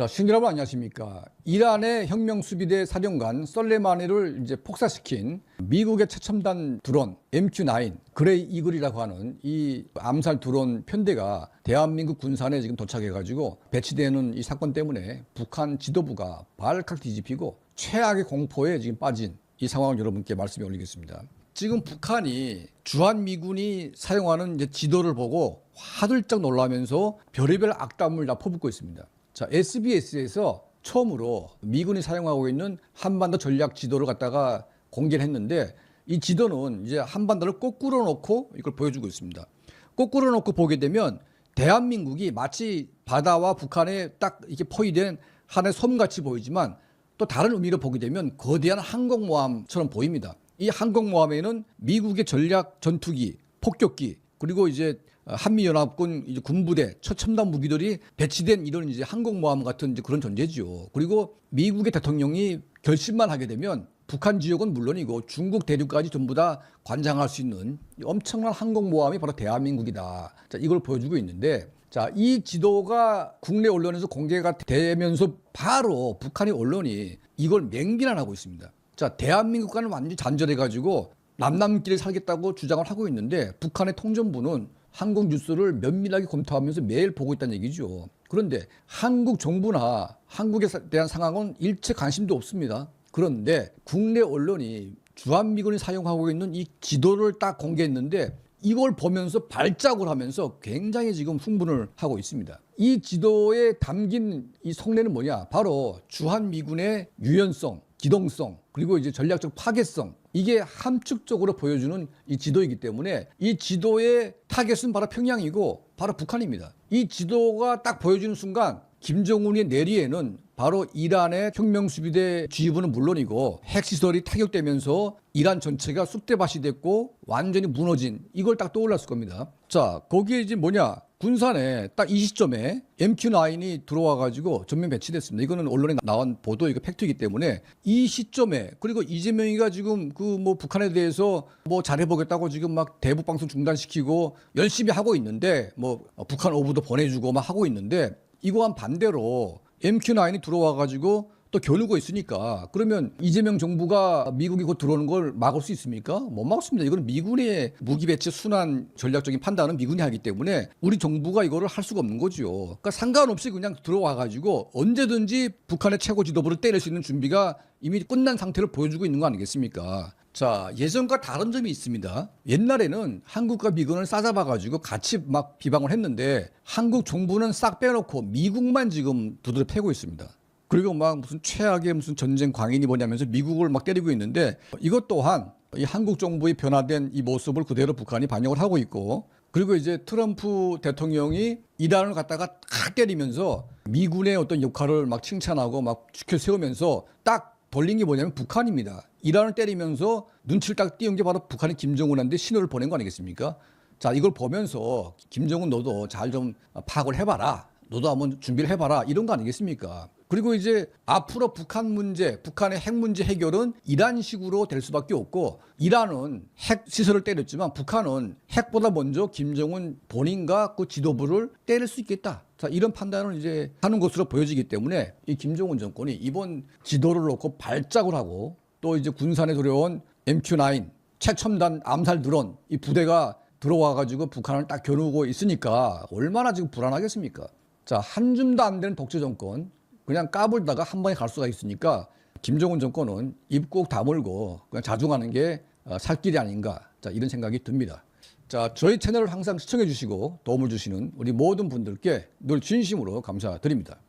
자, 시청자 여러분 안녕하십니까? 이란의 혁명 수비대 사령관 썰레마니를 이제 폭사시킨 미국의 최첨단 드론 MQ-9 그레이 이글이라고 하는 이 암살 드론 편대가 대한민국 군산에 지금 도착해 가지고 배치되는 이 사건 때문에 북한 지도부가 발칵 뒤집히고 최악의 공포에 지금 빠진 이 상황을 여러분께 말씀해 올리겠습니다. 지금 북한이 주한 미군이 사용하는 지도를 보고 화들짝 놀라면서 별의별 악담을 다 퍼붓고 있습니다. 자, SBS에서 처음으로 미군이 사용하고 있는 한반도 전략 지도를 갖다가 공개를 했는데 이 지도는 이제 한반도를 거꾸로 놓고 이걸 보여주고 있습니다. 거꾸로 놓고 보게 되면 대한민국이 마치 바다와 북한에 딱 이렇게 포위된 하나의 섬같이 보이지만 또 다른 의미로 보게 되면 거대한 항공모함처럼 보입니다. 이 항공모함에는 미국의 전략 전투기, 폭격기, 그리고 이제 한미연합군 이제 군부대 최첨단 무기들이 배치된 이런 이제 항공모함 같은 이제 그런 존재지요. 그리고 미국의 대통령이 결심만 하게 되면 북한 지역은 물론이고 중국 대륙까지 전부 다 관장할 수 있는 이 엄청난 항공모함이 바로 대한민국이다. 자, 이걸 보여주고 있는데 자, 이 지도가 국내 언론에서 공개가 되면서 바로 북한의 언론이 이걸 맹비난 하고 있습니다. 자, 대한민국과는 완전히 잔절해가지고 남남끼리 살겠다고 주장을 하고 있는데 북한의 통전부는 한국 뉴스를 면밀하게 검토하면서 매일 보고 있다는 얘기죠. 그런데 한국 정부나 한국에 대한 상황은 일체 관심도 없습니다. 그런데 국내 언론이 주한미군이 사용하고 있는 이 지도를 딱 공개했는데 이걸 보면서 발작을 하면서 굉장히 지금 흥분을 하고 있습니다. 이 지도에 담긴 이 속내는 뭐냐? 바로 주한미군의 유연성, 기동성, 그리고 이제 전략적 파괴성 이게 함축적으로 보여주는 이 지도이기 때문에 이 지도의 타겟은 바로 평양이고 바로 북한입니다. 이 지도가 딱 보여주는 순간 김정은의 내리에는 바로 이란의 혁명수비대 지휘부는 물론이고 핵시설이 타격되면서 이란 전체가 쑥대밭이 됐고 완전히 무너진 이걸 딱 떠올랐을 겁니다. 자, 거기에 이제 뭐냐. 군산에 딱 이 시점에 MQ9이 들어와 가지고 전면 배치됐습니다. 이거는 언론에 나온 보도 이거 팩트이기 때문에 이 시점에 그리고 이재명이가 지금 그 뭐 북한에 대해서 뭐 잘해보겠다고 지금 막 대북 방송 중단시키고 열심히 하고 있는데 뭐 북한 오브도 보내주고 막 하고 있는데 이거와 반대로 MQ9이 들어와 가지고 또 겨누고 있으니까 그러면 이재명 정부가 미국이 곧 들어오는 걸 막을 수 있습니까? 못 막습니다. 이거는 미군의 무기 배치 순환 전략적인 판단은 미군이 하기 때문에 우리 정부가 이거를 할 수가 없는 거죠. 그러니까 상관없이 그냥 들어와 가지고 언제든지 북한의 최고 지도부를 때릴 수 있는 준비가 이미 끝난 상태를 보여주고 있는 거 아니겠습니까? 자, 예전과 다른 점이 있습니다. 옛날에는 한국과 미군을 싸잡아가지고 같이 막 비방을 했는데 한국 정부는 싹 빼놓고 미국만 지금 두드려 패고 있습니다. 그리고 막 무슨 최악의 무슨 전쟁 광인이 뭐냐면서 미국을 막 때리고 있는데 이것 또한 이 한국 정부의 변화된 이 모습을 그대로 북한이 반영을 하고 있고 그리고 이제 트럼프 대통령이 이란을 갖다가 탁 때리면서 미군의 어떤 역할을 막 칭찬하고 막 지켜 세우면서 딱 돌린 게 뭐냐면 북한입니다. 이란을 때리면서 눈치를 딱 띄운 게 바로 북한의 김정은한테 신호를 보낸 거 아니겠습니까? 자, 이걸 보면서 김정은 너도 잘 좀 파악을 해봐라. 너도 한번 준비를 해봐라. 이런 거 아니겠습니까? 그리고 이제 앞으로 북한 문제, 북한의 핵 문제 해결은 이란 식으로 될 수밖에 없고 이란은 핵 시설을 때렸지만 북한은 핵보다 먼저 김정은 본인과 그 지도부를 때릴 수 있겠다. 자, 이런 판단을 이제 하는 것으로 보여지기 때문에 이 김정은 정권이 이번 지도를 놓고 발작을 하고 또 이제 군산에 들어온 MQ9 최첨단 암살 드론 이 부대가 들어와 가지고 북한을 딱 겨누고 있으니까 얼마나 지금 불안하겠습니까? 자, 한 줌도 안 되는 독재 정권 그냥 까불다가 한 번에 갈 수가 있으니까 김정은 정권은 입꼭 다물고 그냥 자중하는 게 어, 살 길이 아닌가 자 이런 생각이 듭니다. 자 저희 채널을 항상 시청해 주시고 도움을 주시는 우리 모든 분들께 늘 진심으로 감사드립니다.